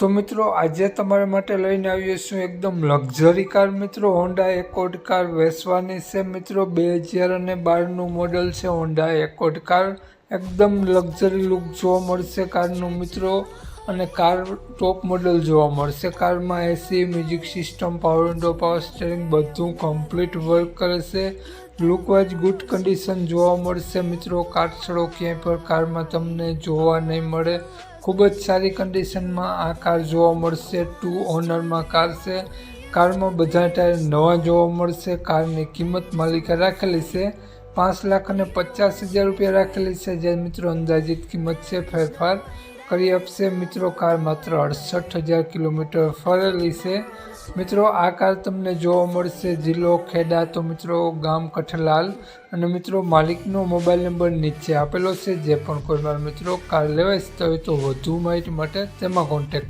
તો મિત્રો, આજે તમારા માટે લઈને આવીએ છું એકદમ લક્ઝરી કાર મિત્રો હોન્ડા એકોર્ડ કાર વેચવાની છે મિત્રો. બે હજાર અને બારનું મોડલ છે હોન્ડા એકોર્ડ કાર એકદમ લક્ઝરી લુક જોવા મળશે કારનું મિત્રો. અને કાર ટોપ મોડલ જોવા મળશે કારમાં AC music system power window power steering બધું કમ્પ્લીટ વર્ક કરે છે. લુકવાઇઝ ગુડ કન્ડિશન જોવા મળશે મિત્રો. કાટછડો ક્યાંય પણ કારમાં તમને જોવા નહીં મળે. ખૂબ જ સારી કન્ડિશનમાં આ કાર જોવા મળશે. ટુ ઓનરમાં કાર છે. કારમાં બધા ટાયર નવા જોવા મળશે. કારની કિંમત માલિકે રાખેલી છે. પાંચ લાખ અને પચાસ હજાર રૂપિયા રાખેલી છે. જે મિત્રો અંદાજિત કિંમત છે ફેરફાર. કરી આપશે મિત્રો, કાર માત્ર અડસઠ હજાર કિલોમીટર ફરેલી છે. મિત્રો, આ કાર તમને જોવા મળશે. જિલ્લો ખેડા, તો મિત્રો, ગામ કઠલાલ. અને મિત્રો, માલિકનો મોબાઈલ નંબર નીચે આપેલો છે. જે પણ કોઈ મિત્રો કાર લેવાય તો વધુ માહિતી માટે તેમાં કોન્ટેક્ટ